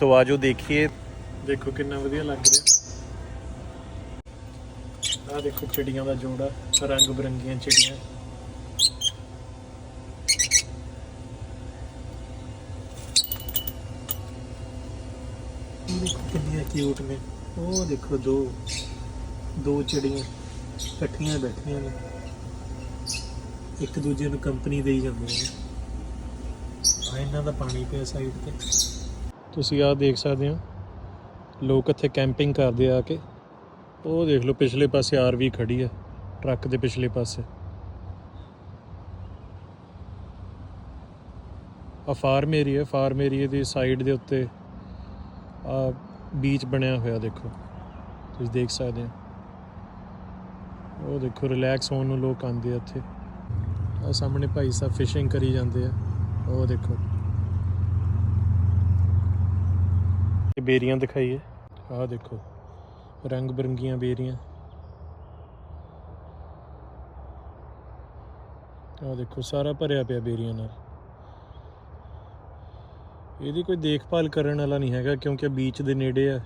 ਸੋ ਆਜੋ ਦੇਖੀਏ। ਦੇਖੋ ਕਿੰਨਾ ਵਧੀਆ ਲੱਗ ਰਿਹਾ। ਆ ਦੇਖੋ ਚਿੜੀਆਂ ਦਾ ਜੋੜਾ, ਰੰਗ ਬਰੰਗੀਆਂ ਚਿੜੀਆਂ। ਦੇਖੋ ਕਿੰਨੀਆਂ ਕਿਊਟ ਨੇ। ਉਹ ਦੇਖੋ ਦੋ ਦੋ ਚਿੜੀਆਂ ਇਕੱਠੀਆਂ ਬੈਠੀਆਂ ਨੇ। ਇੱਕ ਦੂਜੇ ਨੂੰ ਕੰਪਨੀ ਦੇਈ ਜਾਂਦੀਆਂ ਨੇ। ਆ ਇਹਨਾਂ ਦਾ ਪਾਣੀ ਪਿਆ ਸਾਈਡ ਤੇ। ਤੁਸੀਂ ਆਹ ਦੇਖ ਸਕਦੇ ਹੋ। ਲੋਕ ਇੱਥੇ ਕੈਂਪਿੰਗ ਕਰਦੇ ਆ ਕੇ। ਉਹ ਦੇਖ ਲਓ, ਪਿਛਲੇ ਪਾਸੇ ਆਰਵੀ ਖੜੀ ਹੈ, ਟਰੱਕ ਦੇ ਪਿਛਲੇ ਪਾਸੇ। ਆ ਫਾਰਮ ਏਰੀਆ ਫਾਰਮ ਏਰੀਆ ਦੀ ਸਾਈਡ ਦੇ ਉੱਤੇ ਆ ਬੀਚ ਬਣਿਆ ਹੋਇਆ ਦੇਖੋ। ਤੁਸੀਂ ਦੇਖ ਸਕਦੇ ਹੋ। ਉਹ ਦੇਖੋ ਰਿਲੈਕਸ ਹੋਣ ਨੂੰ ਲੋਕ ਆਉਂਦੇ ਆ ਇੱਥੇ। ਆ ਸਾਹਮਣੇ ਭਾਈ ਸਾਹਿਬ ਫਿਸ਼ਿੰਗ ਕਰੀ ਜਾਂਦੇ ਆ। ਉਹ ਦੇਖੋ। ਇਹ ਬੇਰੀਆਂ ਦਿਖਾਈਏ। ਆਹ ਦੇਖੋ, ਰੰਗ ਬਰੰਗੀਆਂ ਬੇਰੀਆਂ। ਆਹ ਦੇਖੋ, ਸਾਰਾ ਭਰਿਆ ਪਿਆ ਬੇਰੀਆਂ ਨਾਲ। ਇਹਦੀ ਕੋਈ ਦੇਖਭਾਲ ਕਰਨ ਵਾਲਾ ਨਹੀਂ ਹੈਗਾ, ਕਿਉਂਕਿ ਬੀਚ ਦੇ ਨੇੜੇ ਆ।